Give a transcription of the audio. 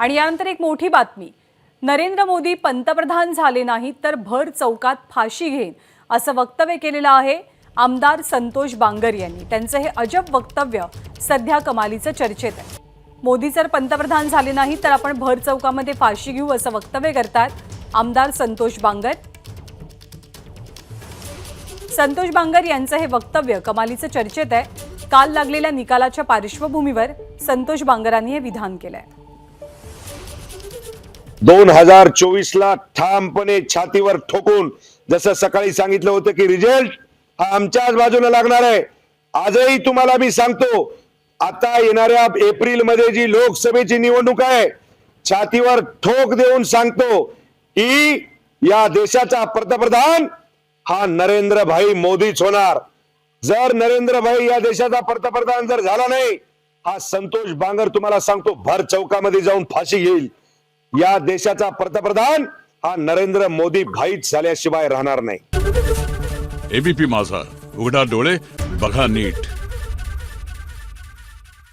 आणि यानंतर एक मोठी बातमी. नरेंद्र मोदी पंतप्रधान झाले नाहीत तर भर चौकात फाशी घेईन असं वक्तव्य केलेलं आहे आमदार संतोष बांगर यांनी. त्यांचं हे अजब वक्तव्य सध्या कमालीचं चर्चेत आहे. मोदी जर पंतप्रधान झाले नाही तर आपण भर चौकामध्ये फाशी घेऊ असं वक्तव्य करतात आमदार संतोष बांगर. संतोष बांगर यांचं हे वक्तव्य कमालीचं चर्चेत आहे. काल लागलेल्या निकालाच्या पार्श्वभूमीवर संतोष बांगरांनी हे विधान केलं आहे दोन हजार चोवीस ला ठामपणे छातीवर ठोकून जसं सकाळी सांगितलं होतं की रिझल्ट हा आमच्याच बाजूला लागणार आहे. आजही तुम्हाला मी सांगतो आता येणाऱ्या एप्रिलमध्ये जी लोकसभेची निवडणूक आहे छातीवर ठोक देऊन सांगतो की या देशाचा पंतप्रधान हा नरेंद्र भाई मोदीच होणार. जर नरेंद्र भाई या देशाचा पंतप्रधान जर झाला नाही हा संतोष बांगर तुम्हाला सांगतो भर चौकामध्ये जाऊन फाशी घेईल. या देशाचा पंतप्रधान हा नरेंद्र मोदी भाईच झाल्याशिवाय राहणार नाही. एबीपी माझा. उघडा डोळे बघा नीट.